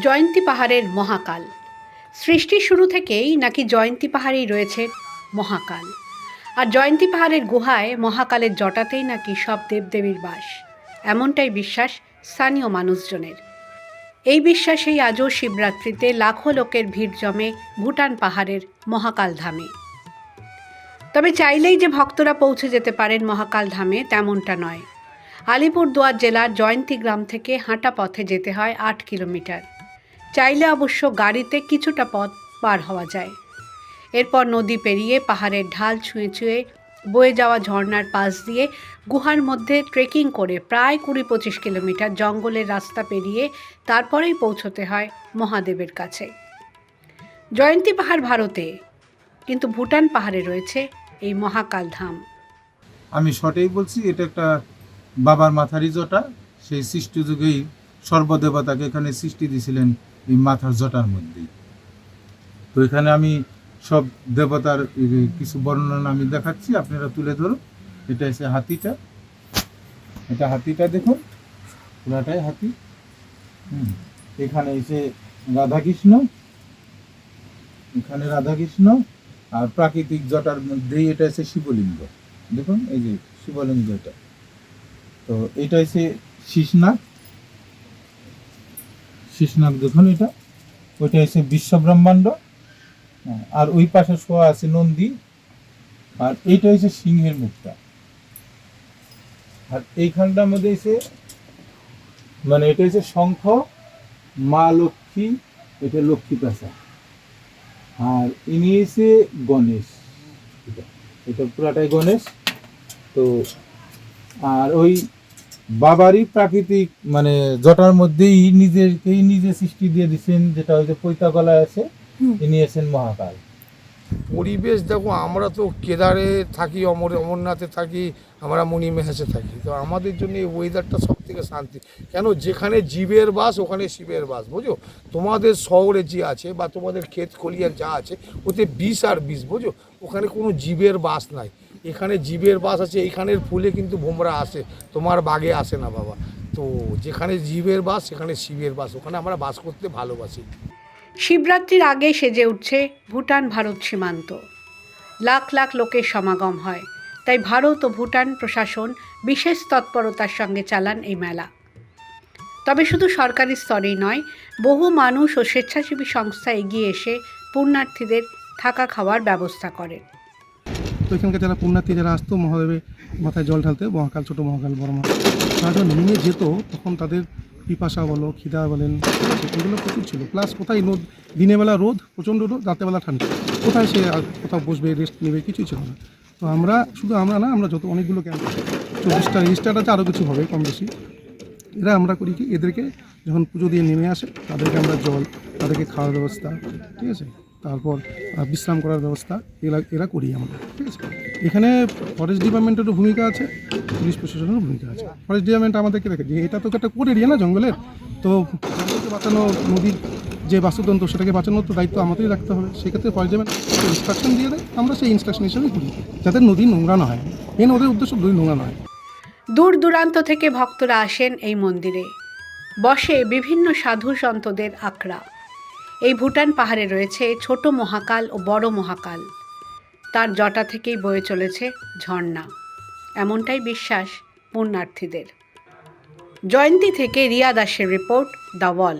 জয়ন্তী পাহাড়ের মহাকাল। সৃষ্টি শুরু থেকেই নাকি জয়ন্তী পাহাড়েই রয়েছে মহাকাল। আর জয়ন্তী পাহাড়ের গুহায় মহাকালের জটাতেই নাকি সব দেবদেবীর বাস। এমনটাই বিশ্বাস স্থানীয় মানুষজনের। এই বিশ্বাসেই আজও শিবরাত্রিতে লাখো লোকের ভিড় জমে ভুটান পাহাড়ের মহাকাল ধামে। তবে চাইলেই যে ভক্তরা পৌঁছে যেতে পারেন মহাকাল ধামে তেমনটা নয়। আলিপুরদুয়ার জেলার জয়ন্তী গ্রাম থেকে হাঁটা পথে যেতে হয় আট কিলোমিটার। চাইলে অবশ্য গাড়িতে কিছুটা পথ পার হওয়া যায়। এরপর নদী পেরিয়ে পাহাড়ের ঢাল ছুঁয়ে ছুঁয়ে বয়ে যাওয়া ঝর্ণার পাশ দিয়ে গুহার মধ্যে ট্রেকিং করে প্রায় কুড়ি পঁচিশ কিলোমিটার জঙ্গলের রাস্তা পেরিয়ে তারপরেই পৌঁছতে হয় মহাদেবের কাছে। জয়ন্তী পাহাড় ভারতে, কিন্তু ভুটান পাহাড়ে রয়েছে এই মহাকাল ধাম। আমি সঠিক বলছি? এটা একটা বাবার মাথারই জটা সেই সৃষ্টি যুগেই সর্বদেবতাকে এখানে সৃষ্টি দিয়েছিলেন এই মাথার জটার মধ্যেই। তো এখানে আমি সব দেবতার কিছু বর্ণনা আমি দেখাচ্ছি, আপনারা তুলে ধরুন। এটা হচ্ছে হাতিটা। এটা হাতিটা দেখুন। পুরাটাই হাতি। হুম। এখানে এসে রাধাকৃষ্ণ। এখানে রাধাকৃষ্ণ। আর প্রাকৃতিক জটার মধ্যেই এটা হচ্ছে শিবলিঙ্গ। দেখুন, এই যে শিবলিঙ্গ এটা তো এটা এসে শীষনাগ শীষনাগ দেখুন এটা। ওইটা হচ্ছে বিশ্ব ব্রহ্মাণ্ড হ্যাঁ, আর ওই পাশে শোয়া আছে নন্দী। আর এইটা হচ্ছে সিংহের মুখটা আর এইখানটার মধ্যে এসে মানে এটা হচ্ছে শঙ্খ মা লক্ষ্মী এটা লক্ষ্মী পেশা আর ইনি এসে গণেশ। এটা পুরাটাই গণেশ। তো আর ওই বাবারই প্রাকৃতিক মানে জটার মধ্যেই নিজেকেই নিজে সৃষ্টি দিয়ে দিচ্ছেন যেটা হচ্ছে পৈতা গলায় আছে ইনি আছেন মহাকাল। পরিবেশ দেখো আমরা তো কেদারে থাকি অমর অমরনাথে থাকি আমরা মণিমেহাসে থাকি। তো আমাদের জন্য এই ওয়েদারটা সব থেকে শান্তি। কেন? যেখানে জীবের বাস ওখানে শিবের বাস বুঝো? তোমাদের শহরে যে আছে বা তোমাদের ক্ষেত খলিয়ার যা আছে ওতে বিষ আর বিষ বুঝো? ওখানে কোনো জীবের বাস নাই। এখানে জীবের বাস আছে এখানের ফুলে কিন্তু ভোমরা আসে। তোমার বাগে আসে না বাবা। তো যেখানে জীবের বাস, সেখানে শিবের বাস। ওখানে আমরা বাস করতে ভালোবাসি। শিবরাত্রির আগে সেজে উঠছে ভুটান ভারত সীমান্ত। লাখ লাখ লোকের সমাগম হয়। তাই ভারত ও ভুটান প্রশাসন বিশেষ তৎপরতার সঙ্গে চালান এই মেলা। তবে শুধু সরকারি স্তরেই নয়, বহু মানুষ ও স্বেচ্ছাসেবী সংস্থা এগিয়ে এসে পুণ্যার্থীদের থাকা খাওয়ার ব্যবস্থা করেন। তো এখানকার যারা পুণ্যার্থী যারা আসতো, মহাদেবের মাথায় জল ঢালতে, মহাকাল, ছোটো মহাকাল, বড় মহাকাল, তারা যখন নেমে যেত, তখন তাদের পিপাসা বলো, খিদা বলেন, এগুলো প্রচুর ছিল। প্লাস কোথায় রোদ দিনের বেলা রোদ, প্রচণ্ড রোদ, রাতেরবেলা ঠান্ডা। কোথায় সে কোথাও বসবে রেস্ট নেবে, কিছুই ছিল না। তো আমরা, শুধু আমরা না, আমরা যত অনেকগুলো ক্যাম্প চব্বিশটা রেজিস্টার আছে আরও কিছু হবে কম বেশি। এরা আমরা করি কি, এদেরকে যখন পুজো দিয়ে নেমে আসে, তাদেরকে আমরা জল, তাদেরকে খাওয়ার ব্যবস্থা, ঠিক আছে? তারপর বিশ্রাম করার ব্যবস্থা এরা এরা করি আমরা। ঠিক আছে? এখানে ফরেস্ট ডিপার্টমেন্টেরও ভূমিকা আছে পুলিশ প্রশাসনেরও ভূমিকা আছে। ফরেস্ট ডিপার্টমেন্ট আমাদেরকে রেখে যে এটা তো একটা কোর এরিয়া না জঙ্গলের? তো জঙ্গলকে বাঁচানো, নদীর যে বাস্তুতন্ত্র, সেটাকে বাঁচানোর তো দায়িত্ব আমাদেরই রাখতে হবে। সেক্ষেত্রে ফরেস্ট ডিপার্টমেন্ট ইনস্ট্রাকশন দিয়ে দেয়, আমরা সেই ইনস্ট্রাকশন হিসেবেই করি, যাতে নদী নোংরা না হয়। মেন ওদের উদ্দেশ্য নদী নোংরা না হয়। দূর দূরান্ত থেকে ভক্তরা আসেন এই মন্দিরে। বসে বিভিন্ন সাধু সন্তদের আখড়া। এই ভুটান পাহাড়ে রয়েছে ছোট মহাকাল ও বড় মহাকাল। তার জটা থেকেই বয়ে চলেছে ঝর্ণা। এমনটাই বিশ্বাস পুণ্যার্থীদের। জয়ন্তী থেকে রিয়া দাসের রিপোর্ট দ্য ওয়াল।